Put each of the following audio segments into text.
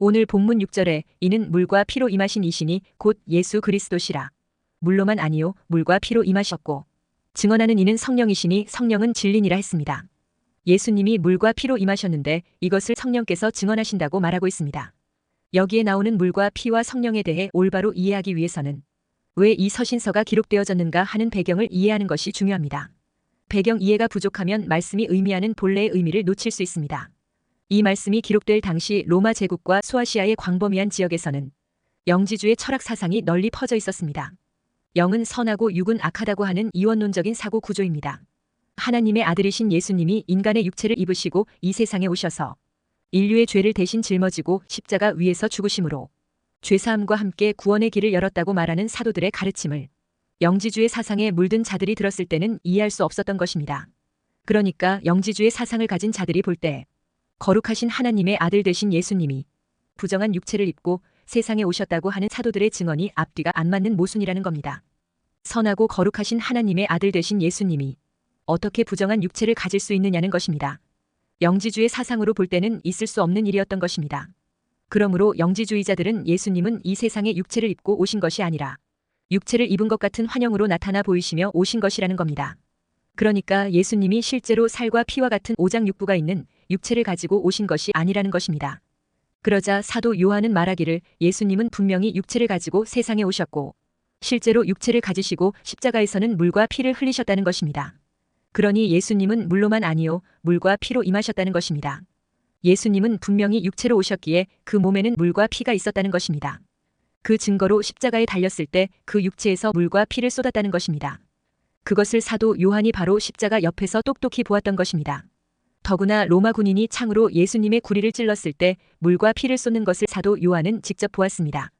오늘 본문 6절에 이는 물과 피로 임하신 이신이 곧 예수 그리스도시라. 물로만 아니요 물과 피로 임하셨고 증언하는 이는 성령이시니 성령은 진리니라 했습니다. 예수님이 물과 피로 임하셨는데 이것을 성령께서 증언하신다고 말하고 있습니다. 여기에 나오는 물과 피와 성령에 대해 올바로 이해하기 위해서는 왜 이 서신서가 기록되어졌는가 하는 배경을 이해하는 것이 중요합니다. 배경 이해가 부족하면 말씀이 의미하는 본래의 의미를 놓칠 수 있습니다. 이 말씀이 기록될 당시 로마 제국과 소아시아의 광범위한 지역에서는 영지주의 철학 사상이 널리 퍼져 있었습니다. 영은 선하고 육은 악하다고 하는 이원론적인 사고 구조입니다. 하나님의 아들이신 예수님이 인간의 육체를 입으시고 이 세상에 오셔서 인류의 죄를 대신 짊어지고 십자가 위에서 죽으심으로 죄사함과 함께 구원의 길을 열었다고 말하는 사도들의 가르침을 영지주의 사상에 물든 자들이 들었을 때는 이해할 수 없었던 것입니다. 그러니까 영지주의 사상을 가진 자들이 볼때 거룩하신 하나님의 아들 되신 예수님이 부정한 육체를 입고 세상에 오셨다고 하는 사도들의 증언이 앞뒤가 안 맞는 모순이라는 겁니다. 선하고 거룩하신 하나님의 아들 되신 예수님이 어떻게 부정한 육체를 가질 수 있느냐는 것입니다. 영지주의 사상으로 볼 때는 있을 수 없는 일이었던 것입니다. 그러므로 영지주의자들은 예수님은 이 세상에 육체를 입고 오신 것이 아니라 육체를 입은 것 같은 환영으로 나타나 보이시며 오신 것이라는 겁니다. 그러니까 예수님이 실제로 살과 피와 같은 오장육부가 있는 육체를 가지고 오신 것이 아니라는 것입니다. 그러자 사도 요한은 말하기를 예수님은 분명히 육체를 가지고 세상에 오셨고 실제로 육체를 가지시고 십자가에서는 물과 피를 흘리셨다는 것입니다. 그러니 예수님은 물로만 아니요 물과 피로 임하셨다는 것입니다. 예수님은 분명히 육체로 오셨기에 그 몸에는 물과 피가 있었다는 것입니다. 그 증거로 십자가에 달렸을 때 그 육체에서 물과 피를 쏟았다는 것입니다. 그것을 사도 요한이 바로 십자가 옆에서 똑똑히 보았던 것입니다. 더구나 로마 군인이 창으로 예수님의 구리를 찔렀을 때 물과 피를 쏟는 것을 사도 요한은 직접 보았습니다.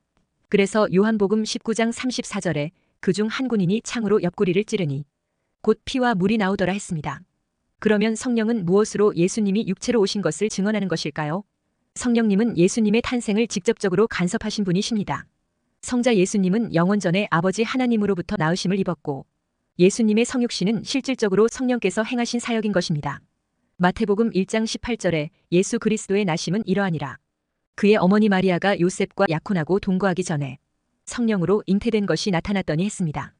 그래서 요한복음 19장 34절에 그중 한 군인이 창으로 옆구리를 찌르니 곧 피와 물이 나오더라 했습니다. 그러면 성령은 무엇으로 예수님이 육체로 오신 것을 증언하는 것일까요? 성령님은 예수님의 탄생을 직접적으로 간섭하신 분이십니다. 성자 예수님은 영원 전에 아버지 하나님으로부터 나으심을 입었고 예수님의 성육신은 실질적으로 성령께서 행하신 사역인 것입니다. 마태복음 1장 18절에 예수 그리스도의 나심은 이러하니라. 그의 어머니 마리아가 요셉과 약혼하고 동거하기 전에 성령으로 잉태된 것이 나타났더니 했습니다.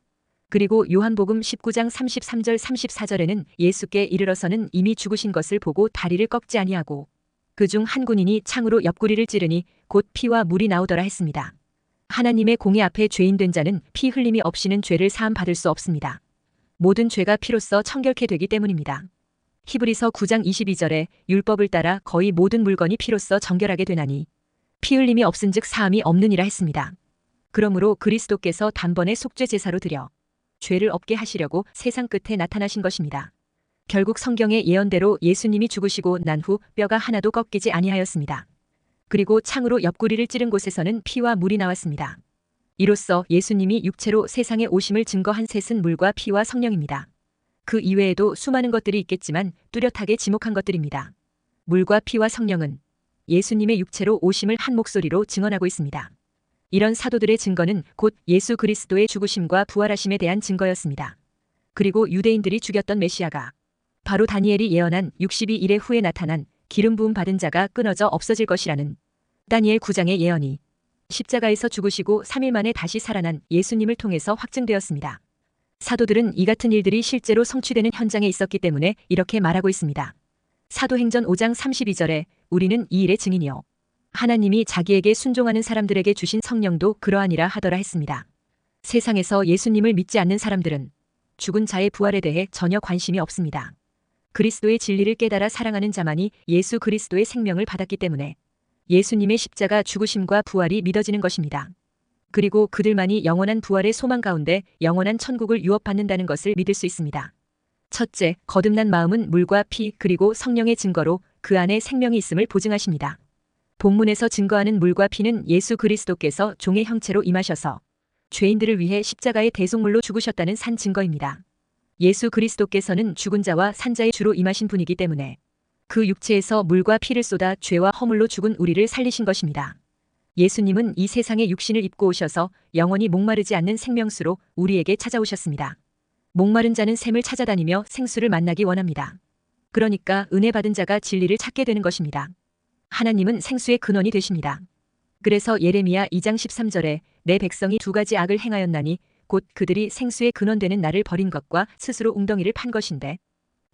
그리고 요한복음 19장 33절 34절에는 예수께 이르러서는 이미 죽으신 것을 보고 다리를 꺾지 아니하고 그 중 한 군인이 창으로 옆구리를 찌르니 곧 피와 물이 나오더라 했습니다. 하나님의 공의 앞에 죄인 된 자는 피 흘림이 없이는 죄를 사함 받을 수 없습니다. 모든 죄가 피로써 청결케 되기 때문입니다. 히브리서 9장 22절에 율법을 따라 거의 모든 물건이 피로써 정결하게 되나니 피 흘림이 없은즉 사함이 없느니라 했습니다. 그러므로 그리스도께서 단번에 속죄 제사로 드려 죄를 없게 하시려고 세상 끝에 나타나신 것입니다. 결국 성경의 예언대로 예수님이 죽으시고 난 후 뼈가 하나도 꺾이지 아니하였습니다. 그리고 창으로 옆구리를 찌른 곳에서는 피와 물이 나왔습니다. 이로써 예수님이 육체로 세상에 오심을 증거한 셋은 물과 피와 성령입니다. 그 이외에도 수많은 것들이 있겠지만 뚜렷하게 지목한 것들입니다. 물과 피와 성령은 예수님의 육체로 오심을 한 목소리로 증언하고 있습니다. 이런 사도들의 증거는 곧 예수 그리스도의 죽으심과 부활하심에 대한 증거였습니다. 그리고 유대인들이 죽였던 메시아가 바로 다니엘이 예언한 62일의 후에 나타난 기름 부음 받은 자가 끊어져 없어질 것이라는 다니엘 9장의 예언이 십자가에서 죽으시고 3일 만에 다시 살아난 예수님을 통해서 확증되었습니다. 사도들은 이 같은 일들이 실제로 성취되는 현장에 있었기 때문에 이렇게 말하고 있습니다. 사도행전 5장 32절에 우리는 이 일의 증인이요. 하나님이 자기에게 순종하는 사람들에게 주신 성령도 그러하니라 하더라 했습니다. 세상에서 예수님을 믿지 않는 사람들은 죽은 자의 부활에 대해 전혀 관심이 없습니다. 그리스도의 진리를 깨달아 사랑하는 자만이 예수 그리스도의 생명을 받았기 때문에 예수님의 십자가 죽으심과 부활이 믿어지는 것입니다. 그리고 그들만이 영원한 부활의 소망 가운데 영원한 천국을 유업받는다는 것을 믿을 수 있습니다. 첫째, 거듭난 마음은 물과 피 그리고 성령의 증거로 그 안에 생명이 있음을 보증하십니다. 본문에서 증거하는 물과 피는 예수 그리스도께서 종의 형체로 임하셔서 죄인들을 위해 십자가의 대속물로 죽으셨다는 산 증거입니다. 예수 그리스도께서는 죽은 자와 산자의 주로 임하신 분이기 때문에 그 육체에서 물과 피를 쏟아 죄와 허물로 죽은 우리를 살리신 것입니다. 예수님은 이 세상에 육신을 입고 오셔서 영원히 목마르지 않는 생명수로 우리에게 찾아오셨습니다. 목마른 자는 샘을 찾아다니며 생수를 만나기 원합니다. 그러니까 은혜 받은 자가 진리를 찾게 되는 것입니다. 하나님은 생수의 근원이 되십니다. 그래서 예레미야 2장 13절에 내 백성이 두 가지 악을 행하였나니 곧 그들이 생수의 근원 되는 나를 버린 것과 스스로 웅덩이를 판 것인데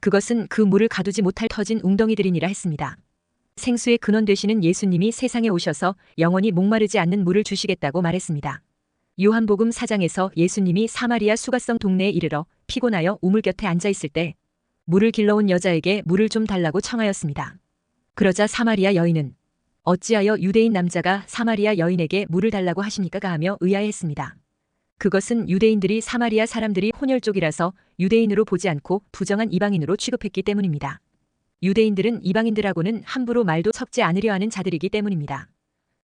그것은 그 물을 가두지 못할 터진 웅덩이들이니라 했습니다. 생수의 근원 되시는 예수님이 세상에 오셔서 영원히 목마르지 않는 물을 주시겠다고 말했습니다. 요한복음 4장에서 예수님이 사마리아 수가성 동네에 이르러 피곤하여 우물 곁에 앉아 있을 때 물을 길러온 여자에게 물을 좀 달라고 청하였습니다. 그러자 사마리아 여인은 어찌하여 유대인 남자가 사마리아 여인에게 물을 달라고 하십니까가 하며 의아해했습니다. 그것은 유대인들이 사마리아 사람들이 혼혈 쪽이라서 유대인으로 보지 않고 부정한 이방인으로 취급했기 때문입니다. 유대인들은 이방인들하고는 함부로 말도 섞지 않으려 하는 자들이기 때문입니다.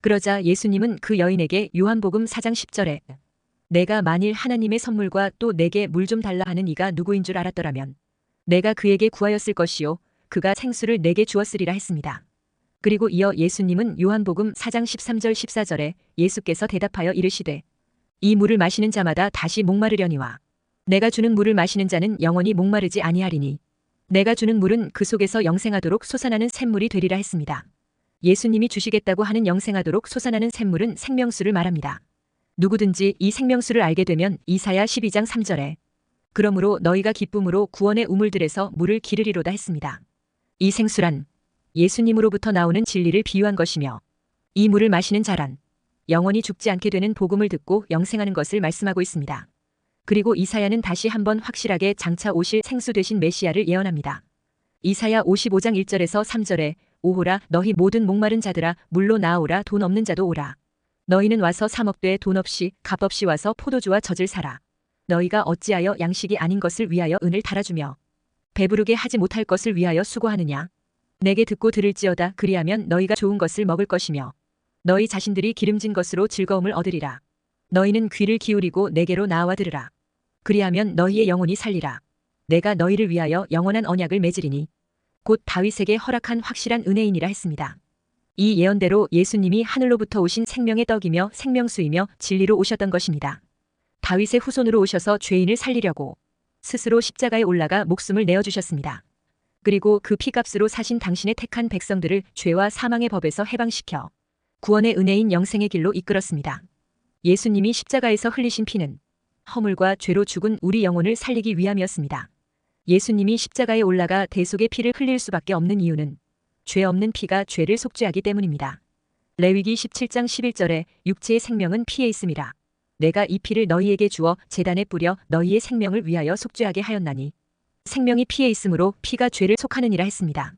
그러자 예수님은 그 여인에게 요한복음 4장 10절에 내가 만일 하나님의 선물과 또 내게 물 좀 달라 하는 이가 누구인 줄 알았더라면 내가 그에게 구하였을 것이요 그가 생수를 내게 주었으리라 했습니다. 그리고 이어 예수님은 요한복음 4장 13절 14절에 예수께서 대답하여 이르시되 이 물을 마시는 자마다 다시 목마르려니와 내가 주는 물을 마시는 자는 영원히 목마르지 아니하리니 내가 주는 물은 그 속에서 영생하도록 솟아나는 샘물이 되리라 했습니다. 예수님이 주시겠다고 하는 영생하도록 솟아나는 샘물은 생명수를 말합니다. 누구든지 이 생명수를 알게 되면 이사야 12장 3절에 그러므로 너희가 기쁨으로 구원의 우물들에서 물을 기르리로다 했습니다. 이 생수란 예수님으로부터 나오는 진리를 비유한 것이며 이 물을 마시는 자란 영원히 죽지 않게 되는 복음을 듣고 영생하는 것을 말씀하고 있습니다. 그리고 이사야는 다시 한번 확실하게 장차 오실 생수 되신 메시아를 예언합니다. 이사야 55장 1절에서 3절에 오호라 너희 모든 목마른 자들아 물로 나오라 돈 없는 자도 오라. 너희는 와서 사 먹되 돈 없이 값 없이 와서 포도주와 젖을 사라. 너희가 어찌하여 양식이 아닌 것을 위하여 은을 달아주며 배부르게 하지 못할 것을 위하여 수고하느냐. 내게 듣고 들을지어다 그리하면 너희가 좋은 것을 먹을 것이며 너희 자신들이 기름진 것으로 즐거움을 얻으리라. 너희는 귀를 기울이고 내게로 나와 들으라. 그리하면 너희의 영혼이 살리라. 내가 너희를 위하여 영원한 언약을 맺으리니 곧 다윗에게 허락한 확실한 은혜이니라 했습니다. 이 예언대로 예수님이 하늘로부터 오신 생명의 떡이며 생명수이며 진리로 오셨던 것입니다. 다윗의 후손으로 오셔서 죄인을 살리려고 스스로 십자가에 올라가 목숨을 내어주셨습니다. 그리고 그 피값으로 사신 당신의 택한 백성들을 죄와 사망의 법에서 해방시켜 구원의 은혜인 영생의 길로 이끌었습니다. 예수님이 십자가에서 흘리신 피는 허물과 죄로 죽은 우리 영혼을 살리기 위함이었습니다. 예수님이 십자가에 올라가 대속의 피를 흘릴 수밖에 없는 이유는 죄 없는 피가 죄를 속죄하기 때문입니다. 레위기 17장 11절에 육체의 생명은 피에 있음이라. 내가 이 피를 너희에게 주어 재단에 뿌려 너희의 생명을 위하여 속죄하게 하였나니 생명이 피에 있으므로 피가 죄를 속하느니라 했습니다.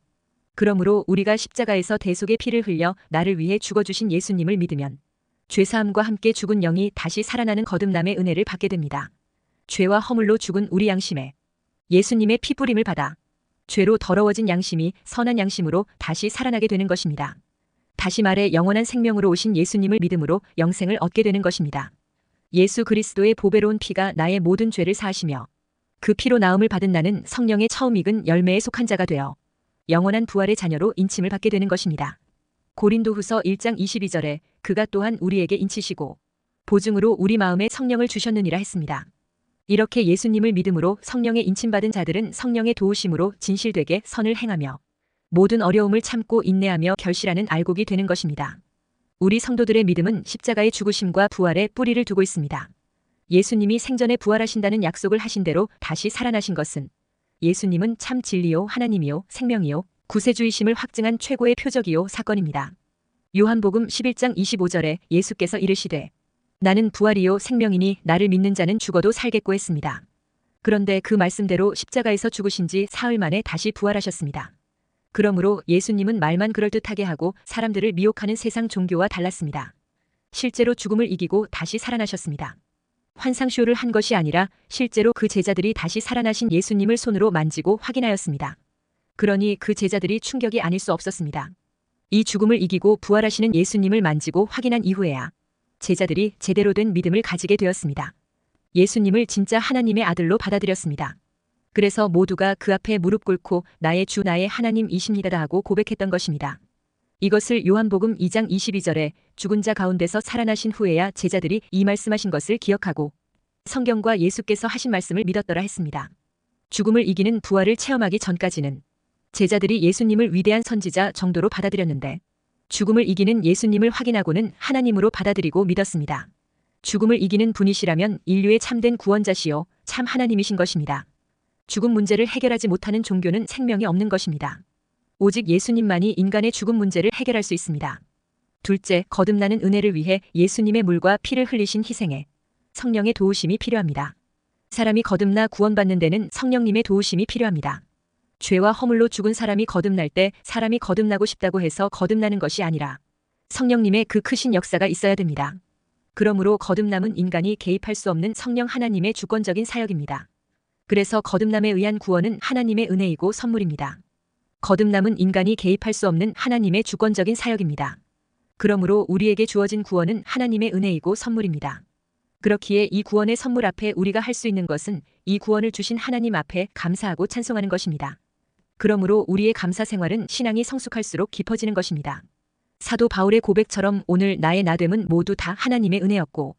그러므로 우리가 십자가에서 대속의 피를 흘려 나를 위해 죽어주신 예수님을 믿으면 죄사함과 함께 죽은 영이 다시 살아나는 거듭남의 은혜를 받게 됩니다. 죄와 허물로 죽은 우리 양심에 예수님의 피뿌림을 받아 죄로 더러워진 양심이 선한 양심으로 다시 살아나게 되는 것입니다. 다시 말해 영원한 생명으로 오신 예수님을 믿음으로 영생을 얻게 되는 것입니다. 예수 그리스도의 보배로운 피가 나의 모든 죄를 사하시며 그 피로 나음을 받은 나는 성령의 처음 익은 열매에 속한 자가 되어 영원한 부활의 자녀로 인침을 받게 되는 것입니다. 고린도후서 1장 22절에 그가 또한 우리에게 인치시고 보증으로 우리 마음에 성령을 주셨느니라 했습니다. 이렇게 예수님을 믿음으로 성령에 인침받은 자들은 성령의 도우심으로 진실되게 선을 행하며 모든 어려움을 참고 인내하며 결실하는 알곡이 되는 것입니다. 우리 성도들의 믿음은 십자가의 죽으심과 부활에 뿌리를 두고 있습니다. 예수님이 생전에 부활하신다는 약속을 하신 대로 다시 살아나신 것은 예수님은 참 진리요 하나님이요 생명이요 구세주의심을 확증한 최고의 표적이요 사건입니다. 요한복음 11장 25절에 예수께서 이르시되 나는 부활이요 생명이니 나를 믿는 자는 죽어도 살겠고 했습니다. 그런데 그 말씀대로 십자가에서 죽으신 지 사흘 만에 다시 부활하셨습니다. 그러므로 예수님은 말만 그럴듯하게 하고 사람들을 미혹하는 세상 종교와 달랐습니다. 실제로 죽음을 이기고 다시 살아나셨습니다. 환상쇼를 한 것이 아니라 실제로 그 제자들이 다시 살아나신 예수님을 손으로 만지고 확인하였습니다. 그러니 그 제자들이 충격이 아닐 수 없었습니다. 이 죽음을 이기고 부활하시는 예수님을 만지고 확인한 이후에야 제자들이 제대로 된 믿음을 가지게 되었습니다. 예수님을 진짜 하나님의 아들로 받아들였습니다. 그래서 모두가 그 앞에 무릎 꿇고 나의 주 나의 하나님이십니다 하고 고백했던 것입니다. 이것을 요한복음 2장 22절에 죽은 자 가운데서 살아나신 후에야 제자들이 이 말씀하신 것을 기억하고 성경과 예수께서 하신 말씀을 믿었더라 했습니다. 죽음을 이기는 부활을 체험하기 전까지는 제자들이 예수님을 위대한 선지자 정도로 받아들였는데 죽음을 이기는 예수님을 확인하고는 하나님으로 받아들이고 믿었습니다. 죽음을 이기는 분이시라면 인류의 참된 구원자시요 참 하나님이신 것입니다. 죽음 문제를 해결하지 못하는 종교는 생명이 없는 것입니다. 오직 예수님만이 인간의 죽음 문제를 해결할 수 있습니다. 둘째, 거듭나는 은혜를 위해 예수님의 물과 피를 흘리신 희생에 성령의 도우심이 필요합니다. 사람이 거듭나 구원받는 데는 성령님의 도우심이 필요합니다. 죄와 허물로 죽은 사람이 거듭날 때 사람이 거듭나고 싶다고 해서 거듭나는 것이 아니라 성령님의 그 크신 역사가 있어야 됩니다. 그러므로 거듭남은 인간이 개입할 수 없는 성령 하나님의 주권적인 사역입니다. 그래서 거듭남에 의한 구원은 하나님의 은혜이고 선물입니다. 거듭남은 인간이 개입할 수 없는 하나님의 주권적인 사역입니다. 그러므로 우리에게 주어진 구원은 하나님의 은혜이고 선물입니다. 그렇기에 이 구원의 선물 앞에 우리가 할 수 있는 것은 이 구원을 주신 하나님 앞에 감사하고 찬송하는 것입니다. 그러므로 우리의 감사 생활은 신앙이 성숙할수록 깊어지는 것입니다. 사도 바울의 고백처럼 오늘 나의 나됨은 모두 다 하나님의 은혜였고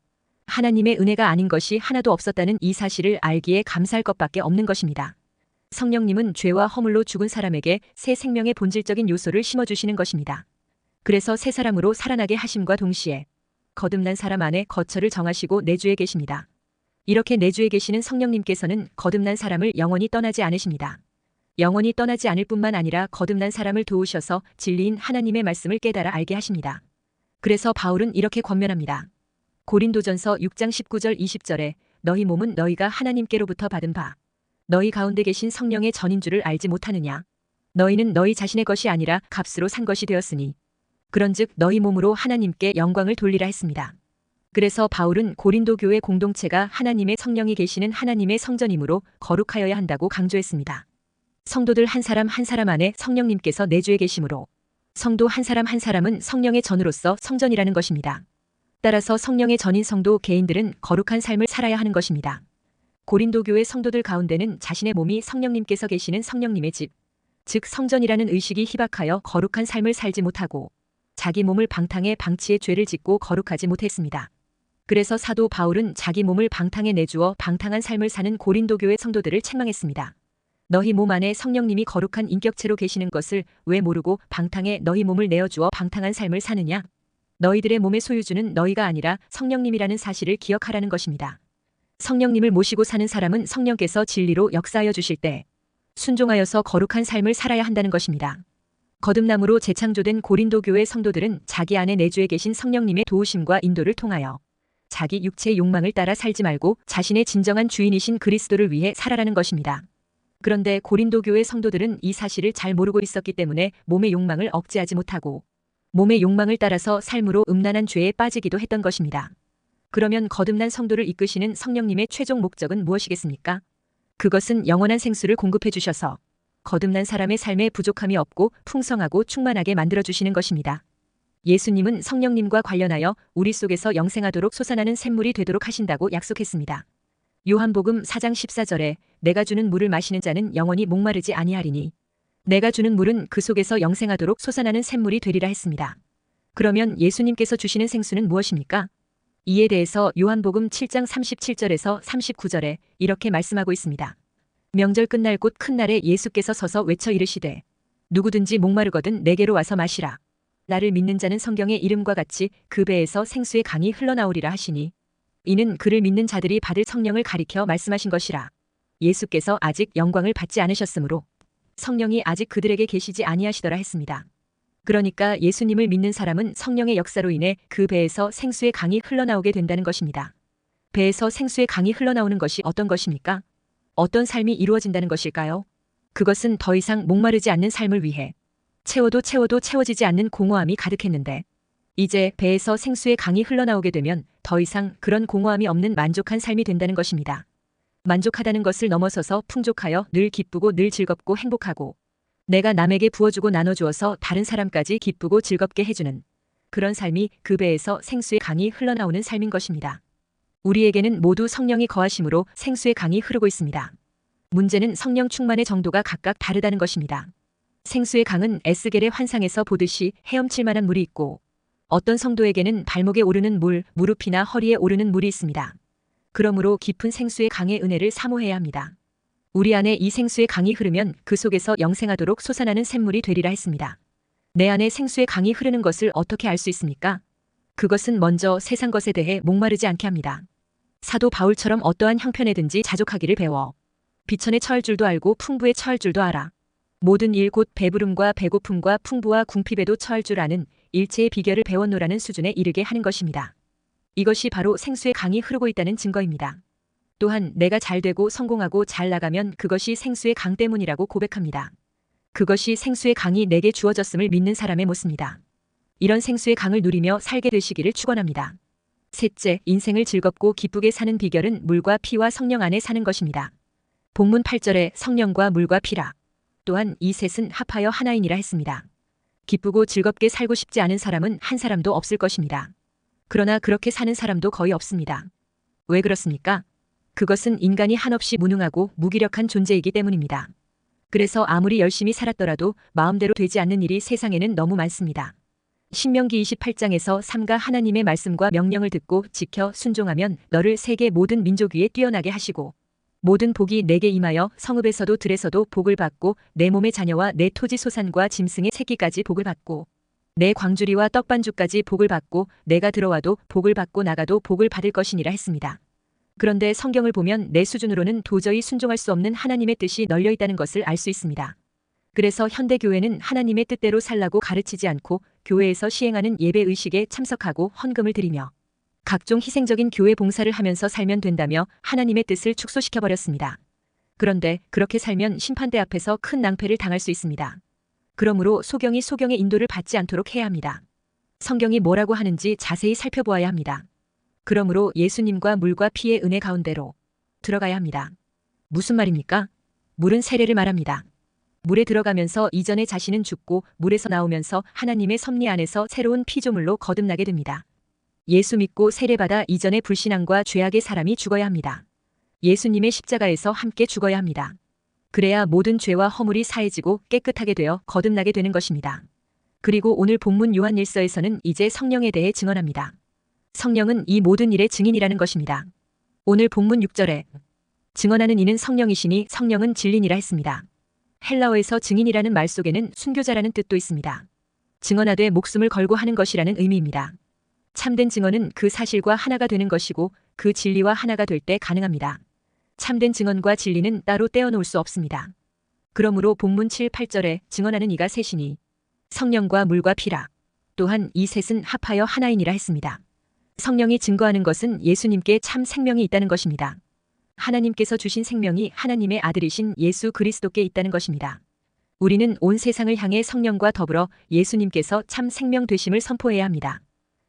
하나님의 은혜가 아닌 것이 하나도 없었다는 이 사실을 알기에 감사할 것밖에 없는 것입니다. 성령님은 죄와 허물로 죽은 사람에게 새 생명의 본질적인 요소를 심어주시는 것입니다. 그래서 새 사람으로 살아나게 하심과 동시에 거듭난 사람 안에 거처를 정하시고 내주에 계십니다. 이렇게 내주에 계시는 성령님께서는 거듭난 사람을 영원히 떠나지 않으십니다. 영원히 떠나지 않을 뿐만 아니라 거듭난 사람을 도우셔서 진리인 하나님의 말씀을 깨달아 알게 하십니다. 그래서 바울은 이렇게 권면합니다. 고린도전서 6장 19절 20절에 너희 몸은 너희가 하나님께로부터 받은 바 너희 가운데 계신 성령의 전인 줄을 알지 못하느냐 너희는 너희 자신의 것이 아니라 값으로 산 것이 되었으니 그런즉 너희 몸으로 하나님께 영광을 돌리라 했습니다. 그래서 바울은 고린도 교회 공동체가 하나님의 성령이 계시는 하나님의 성전이므로 거룩하여야 한다고 강조했습니다. 성도들 한 사람 한 사람 안에 성령님께서 내주에 계시므로 성도 한 사람 한 사람은 성령의 전으로서 성전이라는 것입니다. 따라서 성령의 전인 성도 개인들은 거룩한 삶을 살아야 하는 것입니다. 고린도 교회 성도들 가운데는 자신의 몸이 성령님께서 계시는 성령님의 집, 즉 성전이라는 의식이 희박하여 거룩한 삶을 살지 못하고 자기 몸을 방탕해 방치해 죄를 짓고 거룩하지 못했습니다. 그래서 사도 바울은 자기 몸을 방탕에 내주어 방탕한 삶을 사는 고린도 교회 성도들을 책망했습니다. 너희 몸 안에 성령님이 거룩한 인격체로 계시는 것을 왜 모르고 방탕에 너희 몸을 내어주어 방탕한 삶을 사느냐? 너희들의 몸의 소유주는 너희가 아니라 성령님이라는 사실을 기억하라는 것입니다. 성령님을 모시고 사는 사람은 성령께서 진리로 역사하여 주실 때 순종하여서 거룩한 삶을 살아야 한다는 것입니다. 거듭남으로 재창조된 고린도 교회 성도들은 자기 안에 내주에 계신 성령님의 도우심과 인도를 통하여 자기 육체의 욕망을 따라 살지 말고 자신의 진정한 주인이신 그리스도를 위해 살아라는 것입니다. 그런데 고린도 교회 성도들은 이 사실을 잘 모르고 있었기 때문에 몸의 욕망을 억제하지 못하고 몸의 욕망을 따라서 삶으로 음란한 죄에 빠지기도 했던 것입니다. 그러면 거듭난 성도를 이끄시는 성령님의 최종 목적은 무엇이겠습니까? 그것은 영원한 생수를 공급해 주셔서 거듭난 사람의 삶에 부족함이 없고 풍성하고 충만하게 만들어 주시는 것입니다. 예수님은 성령님과 관련하여 우리 속에서 영생하도록 솟아나는 샘물이 되도록 하신다고 약속했습니다. 요한복음 4장 14절에 내가 주는 물을 마시는 자는 영원히 목마르지 아니하리니 내가 주는 물은 그 속에서 영생하도록 솟아나는 샘물이 되리라 했습니다. 그러면 예수님께서 주시는 생수는 무엇입니까? 이에 대해서 요한복음 7장 37절에서 39절에 이렇게 말씀하고 있습니다. 명절 끝날 곧 큰 날에 예수께서 서서 외쳐 이르시되 누구든지 목마르거든 내게로 와서 마시라. 나를 믿는 자는 성경의 이름과 같이 그 배에서 생수의 강이 흘러나오리라 하시니 이는 그를 믿는 자들이 받을 성령을 가리켜 말씀하신 것이라. 예수께서 아직 영광을 받지 않으셨으므로 성령이 아직 그들에게 계시지 아니하시더라 했습니다. 그러니까 예수님을 믿는 사람은 성령의 역사로 인해 그 배에서 생수의 강이 흘러나오게 된다는 것입니다. 배에서 생수의 강이 흘러나오는 것이 어떤 것입니까? 어떤 삶이 이루어진다는 것일까요? 그것은 더 이상 목마르지 않는 삶을 위해 채워도 채워도 채워지지 않는 공허함이 가득했는데 이제 배에서 생수의 강이 흘러나오게 되면 더 이상 그런 공허함이 없는 만족한 삶이 된다는 것입니다. 만족하다는 것을 넘어서서 풍족하여 늘 기쁘고 늘 즐겁고 행복하고 내가 남에게 부어주고 나눠주어서 다른 사람까지 기쁘고 즐겁게 해주는 그런 삶이 그 배에서 생수의 강이 흘러나오는 삶인 것입니다. 우리에게는 모두 성령이 거하심으로 생수의 강이 흐르고 있습니다. 문제는 성령 충만의 정도가 각각 다르다는 것입니다. 생수의 강은 에스겔의 환상에서 보듯이 헤엄칠 만한 물이 있고 어떤 성도에게는 발목에 오르는 물, 무릎이나 허리에 오르는 물이 있습니다. 그러므로 깊은 생수의 강의 은혜를 사모해야 합니다. 우리 안에 이 생수의 강이 흐르면 그 속에서 영생하도록 솟아나는 샘물이 되리라 했습니다. 내 안에 생수의 강이 흐르는 것을 어떻게 알 수 있습니까? 그것은 먼저 세상 것에 대해 목마르지 않게 합니다. 사도 바울처럼 어떠한 형편에든지 자족하기를 배워. 비천에 처할 줄도 알고 풍부에 처할 줄도 알아. 모든 일 곧 배부름과 배고픔과 풍부와 궁핍에도 처할 줄 아는 일체의 비결을 배웠노라는 수준에 이르게 하는 것입니다. 이것이 바로 생수의 강이 흐르고 있다는 증거입니다. 또한 내가 잘 되고 성공하고 잘 나가면 그것이 생수의 강 때문이라고 고백합니다. 그것이 생수의 강이 내게 주어졌음을 믿는 사람의 모습입니다. 이런 생수의 강을 누리며 살게 되시기를 축원합니다. 셋째, 인생을 즐겁고 기쁘게 사는 비결은 물과 피와 성령 안에 사는 것입니다. 본문 8절에 성령과 물과 피라. 또한 이 셋은 합하여 하나이니라 했습니다. 기쁘고 즐겁게 살고 싶지 않은 사람은 한 사람도 없을 것입니다. 그러나 그렇게 사는 사람도 거의 없습니다. 왜 그렇습니까? 그것은 인간이 한없이 무능하고 무기력한 존재이기 때문입니다. 그래서 아무리 열심히 살았더라도 마음대로 되지 않는 일이 세상에는 너무 많습니다. 신명기 28장에서 삼가 하나님의 말씀과 명령을 듣고 지켜 순종하면 너를 세계 모든 민족 위에 뛰어나게 하시고 모든 복이 내게 임하여 성읍에서도 들에서도 복을 받고 내 몸의 자녀와 내 토지 소산과 짐승의 새끼까지 복을 받고 내 광주리와 떡반죽까지 복을 받고 내가 들어와도 복을 받고 나가도 복을 받을 것이니라 했습니다. 그런데 성경을 보면 내 수준으로는 도저히 순종할 수 없는 하나님의 뜻이 널려 있다는 것을 알 수 있습니다. 그래서 현대 교회는 하나님의 뜻대로 살라고 가르치지 않고 교회에서 시행하는 예배 의식에 참석하고 헌금을 드리며 각종 희생적인 교회 봉사를 하면서 살면 된다며 하나님의 뜻을 축소시켜 버렸습니다. 그런데 그렇게 살면 심판대 앞에서 큰 낭패를 당할 수 있습니다. 그러므로 소경이 소경의 인도를 받지 않도록 해야 합니다. 성경이 뭐라고 하는지 자세히 살펴보아야 합니다. 그러므로 예수님과 물과 피의 은혜 가운데로 들어가야 합니다. 무슨 말입니까? 물은 세례를 말합니다. 물에 들어가면서 이전에 자신은 죽고 물에서 나오면서 하나님의 섭리 안에서 새로운 피조물로 거듭나게 됩니다. 예수 믿고 세례받아 이전의 불신앙과 죄악의 사람이 죽어야 합니다. 예수님의 십자가에서 함께 죽어야 합니다. 그래야 모든 죄와 허물이 사해지고 깨끗하게 되어 거듭나게 되는 것입니다. 그리고 오늘 본문 요한 1서에서는 이제 성령에 대해 증언합니다. 성령은 이 모든 일의 증인이라는 것입니다. 오늘 본문 6절에 증언하는 이는 성령이시니 성령은 진리니라 했습니다. 헬라어에서 증인이라는 말 속에는 순교자라는 뜻도 있습니다. 증언하되 목숨을 걸고 하는 것이라는 의미입니다. 참된 증언은 그 사실과 하나가 되는 것이고 그 진리와 하나가 될 때 가능합니다. 참된 증언과 진리는 따로 떼어놓을 수 없습니다. 그러므로 본문 7, 8절에 증언하는 이가 셋이니 성령과 물과 피라. 또한 이 셋은 합하여 하나이니라 했습니다. 성령이 증거하는 것은 예수님께 참 생명이 있다는 것입니다. 하나님께서 주신 생명이 하나님의 아들이신 예수 그리스도께 있다는 것입니다. 우리는 온 세상을 향해 성령과 더불어 예수님께서 참 생명 되심을 선포해야 합니다.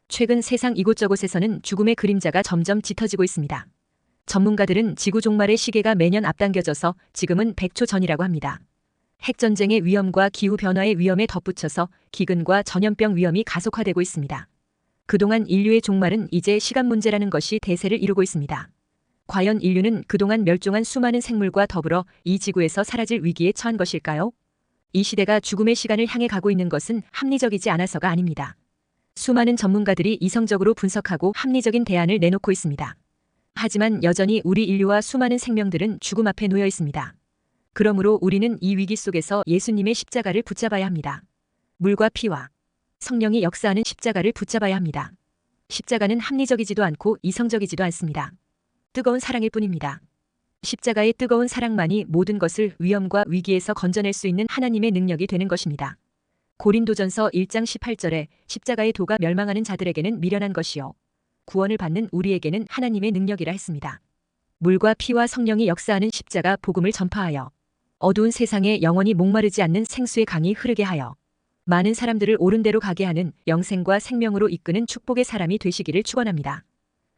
최근 세상 이곳저곳에서는 죽음의 그림자가 점점 짙어지고 있습니다. 전문가들은 지구 종말의 시계가 매년 앞당겨져서 지금은 100초 전이라고 합니다. 핵전쟁의 위험과 기후변화의 위험에 덧붙여서 기근과 전염병 위험이 가속화되고 있습니다. 그동안 인류의 종말은 이제 시간 문제라는 것이 대세를 이루고 있습니다. 과연 인류는 그동안 멸종한 수많은 생물과 더불어 이 지구에서 사라질 위기에 처한 것일까요? 이 시대가 죽음의 시간을 향해 가고 있는 것은 합리적이지 않아서가 아닙니다. 수많은 전문가들이 이성적으로 분석하고 합리적인 대안을 내놓고 있습니다. 하지만 여전히 우리 인류와 수많은 생명들은 죽음 앞에 놓여 있습니다. 그러므로 우리는 이 위기 속에서 예수님의 십자가를 붙잡아야 합니다. 물과 피와 성령이 역사하는 십자가를 붙잡아야 합니다. 십자가는 합리적이지도 않고 이성적이지도 않습니다. 뜨거운 사랑일 뿐입니다. 십자가의 뜨거운 사랑만이 모든 것을 위험과 위기에서 건져낼 수 있는 하나님의 능력이 되는 것입니다. 고린도전서 1장 18절에 십자가의 도가 멸망하는 자들에게는 미련한 것이요. 구원을 받는 우리에게는 하나님의 능력이라 했습니다. 물과 피와 성령이 역사하는 십자가 복음을 전파하여 어두운 세상에 영원히 목마르지 않는 생수의 강이 흐르게 하여 많은 사람들을 옳은 대로 가게 하는 영생과 생명으로 이끄는 축복의 사람이 되시기를 축원합니다.